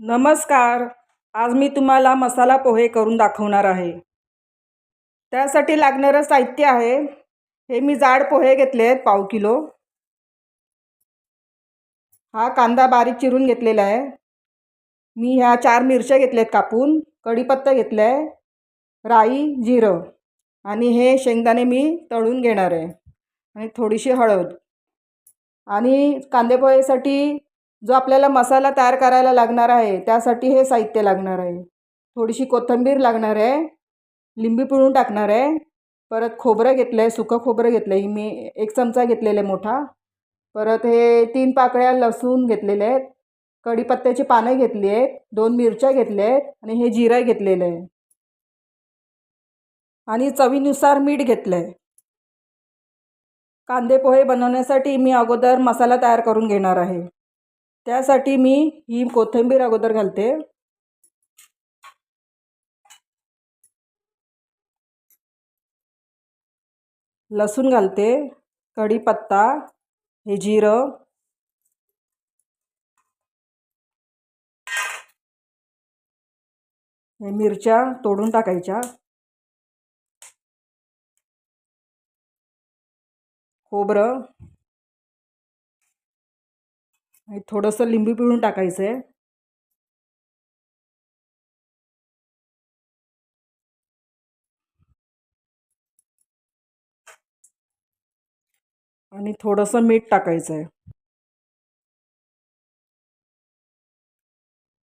नमस्कार. आज मी तुम्हाला मसाला पोहे करून दाखवणार आहे. त्यासाठी लागणारं साहित्य आहे. हे मी जाड पोहे घेतले आहेत पाव किलो. हा कांदा बारीक चिरून घेतलेला आहे. मी ह्या चार मिरच्या घेतल्या आहेत कापून कढीपत्ता घेतला आहे राई जिरं आणि हे शेंगदाणे मी तळून घेणार आहे. आणि थोडीशी हळद. आणि कांदे पोहेसाठी जो आपल्याला मसाला तयार करायला लागणार आहे त्यासाठी हे साहित्य लागणार आहे. थोडीशी कोथिंबीर लागणार आहे. लिंबी पिळून टाकणार आहे. परत खोबरं घेतलं आहे सुकं खोबरं घेतलं आहे मी एक चमचा घेतलेला आहे मोठा. परत हे तीन पाकळ्या लसूण घेतलेले आहेत. कढीपत्त्याची पानं घेतली आहेत. दोन मिरच्या घेतल्या आहेत आणि हे जिरं घेतलेलं आहे. आणि चवीनुसार मीठ घेतलं आहे कांदे पोहे बनवण्यासाठी मी अगोदर मसाला तयार करून घेणार आहे. त्यासाठी मी ही कोथिंबीर अगोदर घालते. लसूण घालते कढीपत्ता हे जिरं. हे मिरच्या तोडून टाकायच्या. खोबरं. आणि थोडंसं लिंबू पिळून टाकायचं आहे. आणि थोडंसं मीठ टाकायचं आहे.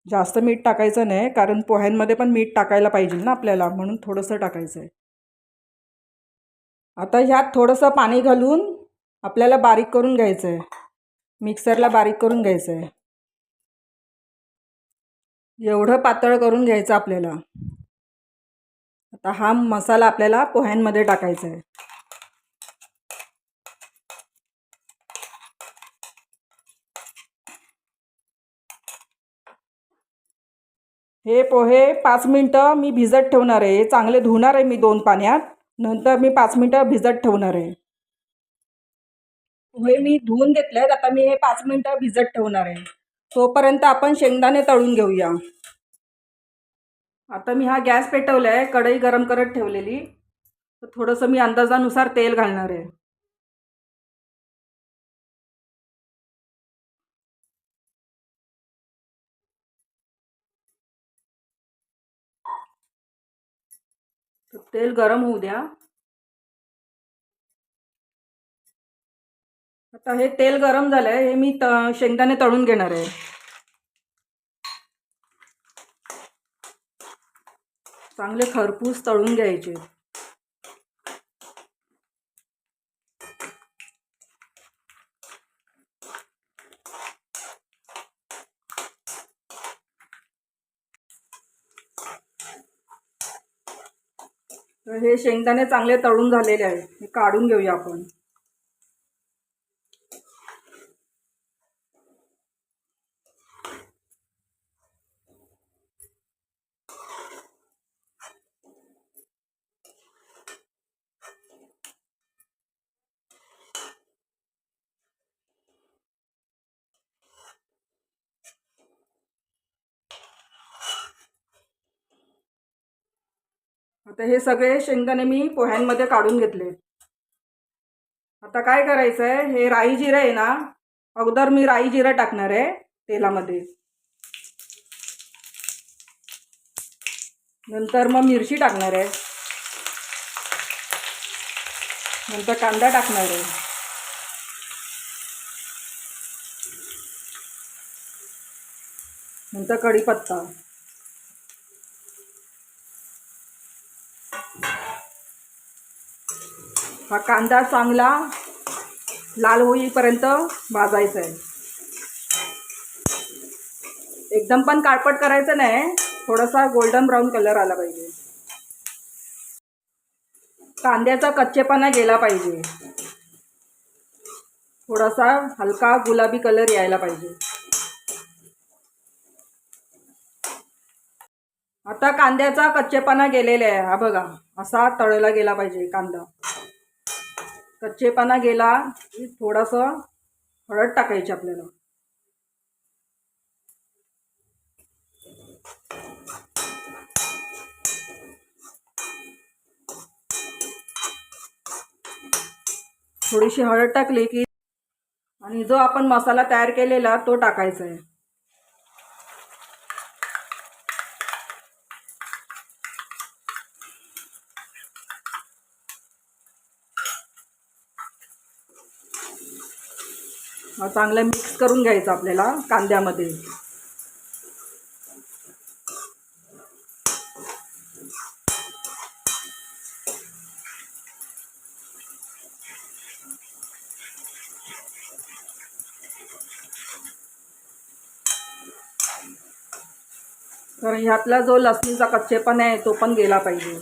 जास्त मीठ टाकायचं नाही कारण पोह्यांमध्ये पण मीठ टाकायला पाहिजे ना आपल्याला म्हणून थोडंसं टाकायचं आहे. आता ह्यात थोडंसं पाणी घालून आपल्याला बारीक करून घ्यायचं आहे. मिक्सरला बारीक करून घ्यायचं आहे एवढं पातळ करून घ्यायचं आपल्याला. आता हा मसाला आपल्याला पोह्यांमध्ये टाकायचा आहे हे पोहे पाच मिनटं मी भिजत ठेवणार आहे. चांगले धुणार आहे मी दोन पाण्यात. नंतर मी पाच मिनटं भिजत ठेवणार आहे. पोहे मी धुवून घेतले आहेत आता मी हे पाच मिनटं भिजत ठेवणार आहे. तोपर्यंत आपण शेंगदाणे तळून घेऊया. आता मी हा गॅस पेटवला आहे कढई गरम करत ठेवलेली. तर थोडंसं मी अंदाजानुसार तेल घालणार आहे. तेल गरम होऊ द्या. आता हे तेल गरम झालं आहे हे मी त शेंगदाणे तळून घेणार आहे. चांगले खरपूस तळून घ्यायचे. तर हे शेंगदाणे चांगले तळून झालेले आहे हे काढून घेऊया आपण. आता हे सगळे शेंगदाणे मी पोह्यांमध्ये काढून घेतले. आता काय करायचं आहे हे राई जिरं आहे ना अगोदर मी राई जिरं टाकणार आहे तेलामध्ये. नंतर मग मिरची टाकणार आहे. नंतर कांदा टाकणार आहे. नंतर कढीपत्ता. हा कांदा चांगला लाल होईपर्यंत भाजायचा आहे. एकदम पण काळपट करायचं नाही थोडासा गोल्डन ब्राऊन कलर आला पाहिजे. कांद्याचा कच्चेपणा गेला पाहिजे. थोडासा हलका गुलाबी कलर यायला पाहिजे. आता कांद्याचा कच्चेपणा गेलेला आहे हा बघा असा तळला गेला पाहिजे कांदा. कच्चेपणा गेला की थोडंसं हळद टाकायची आपल्याला. थोडीशी हळद टाकली की आणि जो आपण मसाला तयार केलेला तो टाकायचा आहे. चांगलं मिक्स करून घ्यायचं आपल्याला कांद्यामध्ये. तर ह्यातला जो लसणीचा कच्चेपणा आहे तो पण गेला पाहिजे.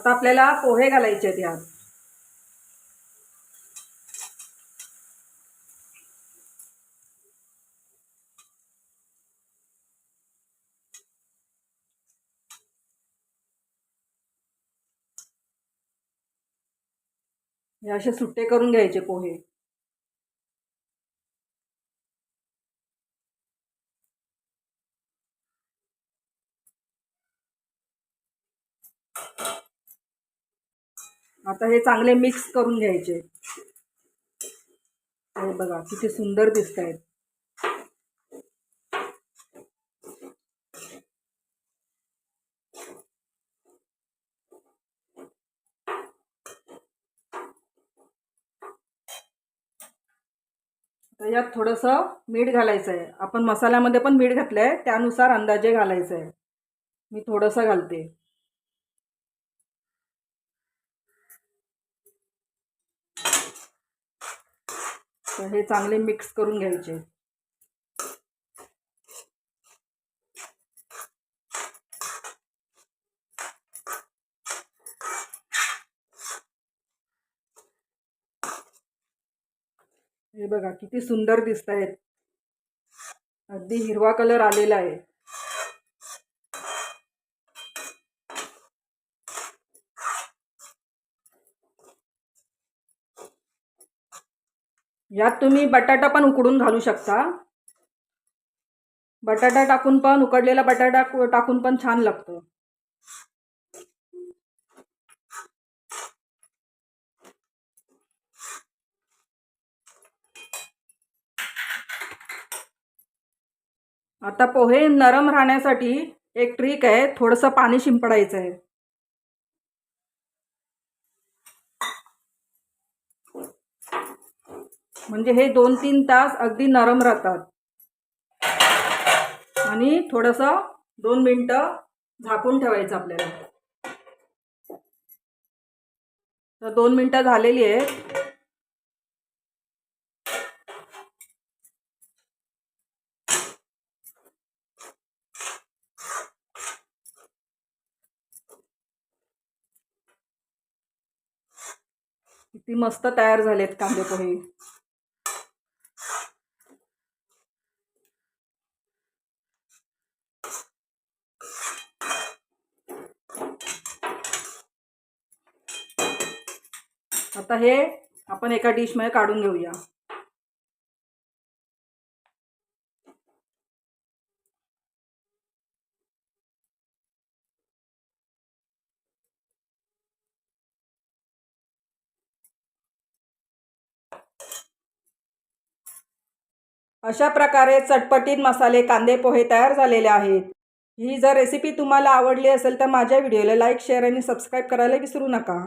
आता आपल्याला पोहे घालायचे आहेत यात. हे असे सुट्टे करून घ्यायचे पोहे. आता हे चांगले मिक्स करून घ्यायचे. हे बघा किती सुंदर दिसत आहेत यात थोडंसं मीठ घालायचं आहे आपण मसाल्यामध्ये पण मीठ घातलं आहे त्यानुसार अंदाजे घालायचं आहे मी थोडंसं घालते. तर हे चांगले मिक्स करून घ्यायचे. हे बघा किती सुंदर दिसत आहेत अगदी हिरवा कलर आलेला आहे. यात तुम्ही बटाटा पण उकडून घालू शकता. बटाटा टाकून पण उकडलेला बटाटा टाकून पण छान लागतो. आता पोहे नरम राहण्यासाठी एक ट्रिक आहे थोडंसं पाणी शिंपडायचं आहे म्हणजे हे दोन तीन तास अगदी नरम राहतात. आणि थोडंसं दोन मिनटं झाकून ठेवायचं आपल्याला. तर दोन मिनटं झालेली आहेत. किती मस्त तयार झालेत कांदे पोहे आता हे आपण एका डिशमध्ये काढून घेऊया. अशा प्रकारे चटपटीत मसाले कांदे पोहे तयार झालेले आहेत. ही जर रेसिपी तुम्हाला आवडली असेल तर माझ्या व्हिडिओला लाईक शेअर आणि सबस्क्राईब करायला विसरू नका.